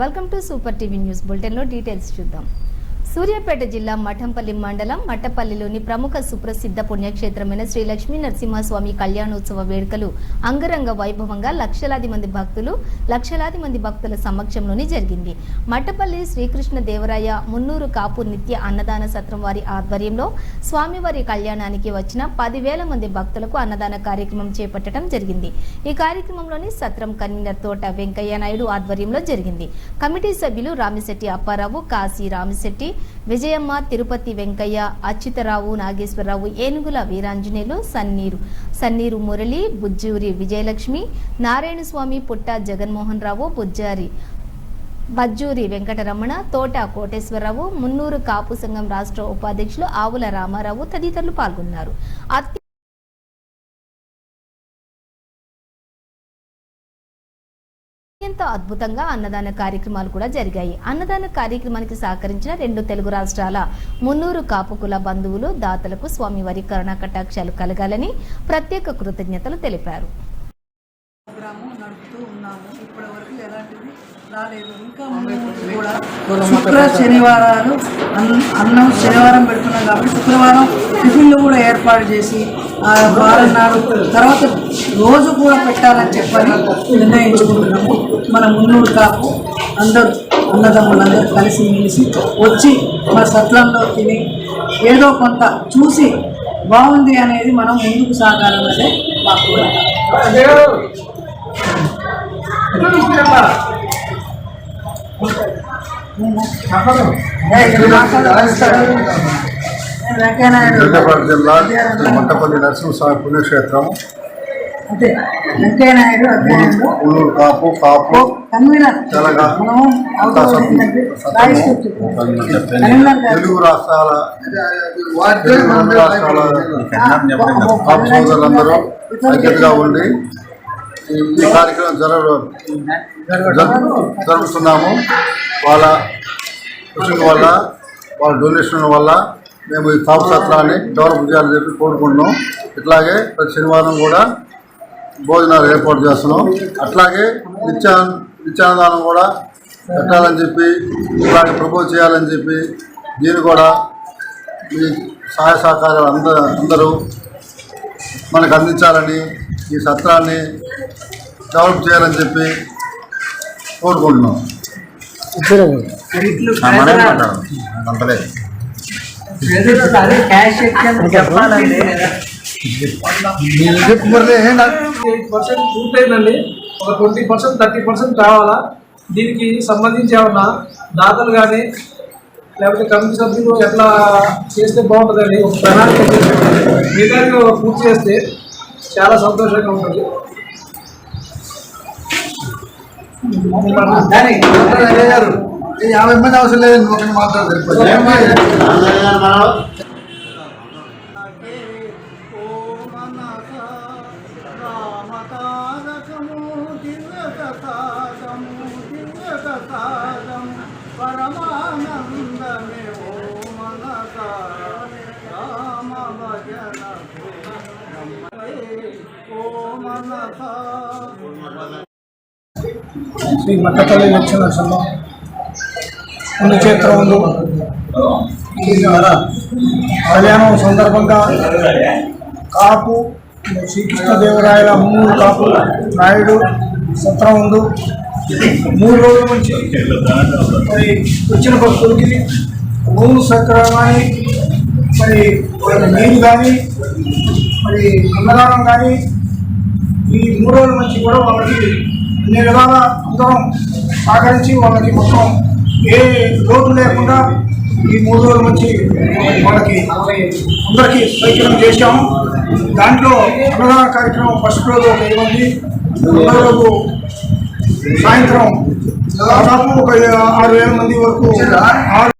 Welcome to super TV news బులెటిన్లో details చూద్దాం. సూర్యాపేట జిల్లా మఠంపల్లి మండలం మట్టపల్లిలోని ప్రముఖ సుప్రసిద్ధ పుణ్యక్షేత్రమైన శ్రీ లక్ష్మీ నరసింహస్వామి కళ్యాణోత్సవ వేడుకలు అంగరంగ వైభవంగా లక్షలాది మంది భక్తులు లక్షలాది మంది భక్తుల సమక్షంలోని జరిగింది. మట్టపల్లి శ్రీకృష్ణ దేవరాయ మున్నూరు కాపు నిత్య అన్నదాన సత్రం వారి ఆధ్వర్యంలో స్వామివారి కళ్యాణానికి వచ్చిన పదివేల మంది భక్తులకు అన్నదాన కార్యక్రమం చేపట్టడం జరిగింది. ఈ కార్యక్రమంలోని సత్రం కన్వీనర్ తోట వెంకయ్య నాయుడు ఆధ్వర్యంలో జరిగింది. కమిటీ సభ్యులు రామిశెట్టి అప్పారావు కాశీ రామిశెట్టి విజయమ్మ తిరుపతి వెంకయ్య అచ్యుతరావు నాగేశ్వరరావు ఏనుగుల వీరాంజనేయులు సన్నీరు. సన్నీరు మురళి బుజ్జూరి విజయలక్ష్మి నారాయణస్వామి పుట్ట జగన్మోహన్ రావు బుజ్జారి. బజ్జూరి వెంకటరమణ తోట కోటేశ్వరరావు మున్నూరు కాపు సంఘం రాష్ట్ర ఉపాధ్యక్షులు ఆవుల రామారావు తదితరులు పాల్గొన్నారు. అత్యంత అద్భుతంగా అన్నదాన కార్యక్రమాలు కూడా జరిగాయి. అన్నదాన కార్యక్రమానికి సహకరించిన రెండు తెలుగు రాష్ట్రాల మున్నూరు కాపు కుల బంధువులు దాతలకు స్వామివారి కరుణా కటాక్షాలు కలగాలని ప్రత్యేక కృతజ్ఞతలు తెలిపారు. ప్రోగ్రాము నడుపుతూ ఉన్నాము. ఇప్పటి వరకు ఎలాంటిది రాలేదు. ఇంకా ముందు ముందు కూడా శుక్ర శనివారాలు అన్- అన్నం శనివారం పెడుతున్నాం కాబట్టి శుక్రవారం టిఫిన్లు కూడా ఏర్పాటు చేసి ఆ వారం నాడు తర్వాత రోజు కూడా పెట్టాలని చెప్పని నిర్ణయించుకుంటున్నాము. మన మున్నూరు కాపు అందరూ అన్నదమ్ములందరూ కలిసి మెలిసి వచ్చి మన సత్రంలో తిని ఏదో కొంత చూసి బాగుంది అనేది మనం ముందుకు సాగాలన్నదే మా కోరిక. వెంకయ్యనాయుడు విజయనగరం జిల్లా మంటపల్లి నరసింహస్వామి పుణ్యక్షేత్రం. ఊళ్ళూరు కాపు తెలగ రాష్ట్రాల తెలుగు రాష్ట్రాల కాపు సోదరులందరూ ఐక్యతగా ఉండి ఈ కార్యక్రమం జరుపుతున్నాము. వాళ్ళ కృషి వల్ల వాళ్ళ డొనేషన్ వల్ల మేము ఈ కాపు సత్రాన్ని డెవలప్ చేయాలని చెప్పి కోరుకుంటున్నాం. ఇట్లాగే ప్రతి శనివారం కూడా భోజనాలు ఏర్పాటు చేస్తున్నాం. అట్లాగే నిత్యా నిత్యాన్నదానం కూడా పెట్టాలని చెప్పి ఇట్లాగే ప్రపోజ్ చేయాలని చెప్పి దీన్ని కూడా మీ సహాయ సహకారాలు అంద అందరూ మనకు అందించాలని ఈ సత్రాన్ని డెవలప్ చేయాలని చెప్పి కోరుకుంటున్నాం. ఎక్కింది చెప్పాలండి ఎయిట్ పర్సెంట్ పూర్తయిందండి. ఒక ట్వంటీ పర్సెంట్ థర్టీ పర్సెంట్ కావాలా? దీనికి సంబంధించి ఏమన్నా దాతలు కానీ లేకపోతే కమిటీ సభ్యులు ఎట్లా చేస్తే బాగుంటుందండి? ఒక ప్రణాళిక మిగతా పూర్తి చేస్తే చాలా సంతోషంగా ఉంటుంది. యాభై మంది అవసరం లేదు నువ్వు ఒకటి మాట్లాడదు పరమానందమే ఓ మనస రామ భజన ఓ మనస శ్రీ మట్టపల్లి లక్ష్మణ నరసింహ పుణ్యక్షేత్రం ఉంది. కళ్యాణం సందర్భంగా కాపు శ్రీకృష్ణదేవరాయల మూడు కాపు నాయుడు సత్రం ఉంది. మూడు రోజుల నుంచి మరి వచ్చిన భక్తులకి భూమి సత్రం కానీ మరి వాళ్ళ నీరు కానీ మరి అన్నదానం కానీ ఈ మూడు రోజుల నుంచి కూడా వాళ్ళకి అన్ని విధాల అందరం సహకరించి వాళ్ళకి మొత్తం ఏ లోటు లేకుండా ఈ మూడు రోజుల నుంచి వాళ్ళకి అందరికీ సైక్యం చేశాము. దాంట్లో అన్నదాన కార్యక్రమం ఫస్ట్ రోజు ఒక ఇవ్వండి రోజు సాయంత్రం దాదాపు ఒక ఆరు వేల మంది వరకు ఆరు